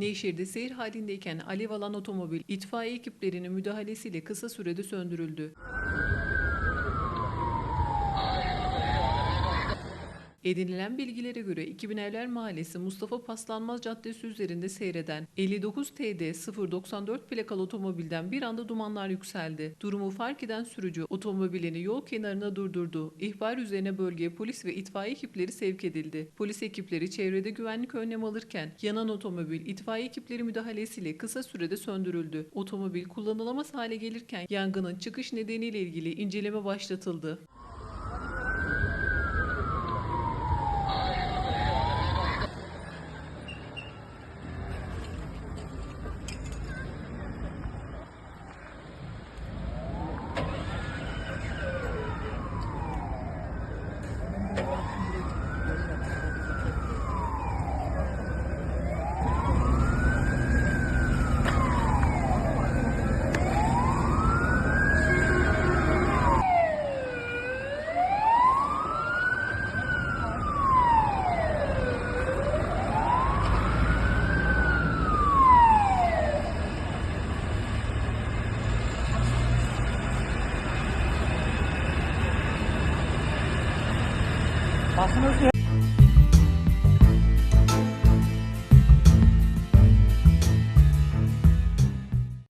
Nevşehir'de seyir halindeyken alev alan otomobil itfaiye ekiplerinin müdahalesiyle kısa sürede söndürüldü. Edinilen bilgilere göre 2000 Evler Mahallesi Mustafa Paslanmaz Caddesi üzerinde seyreden 59 TD 094 plakalı otomobilden bir anda dumanlar yükseldi. Durumu fark eden sürücü otomobilini yol kenarına durdurdu. İhbar üzerine bölgeye polis ve itfaiye ekipleri sevk edildi. Polis ekipleri çevrede güvenlik önlem alırken yanan otomobil itfaiye ekipleri müdahalesiyle kısa sürede söndürüldü. Otomobil kullanılamaz hale gelirken yangının çıkış nedeniyle ilgili inceleme başlatıldı. 老师都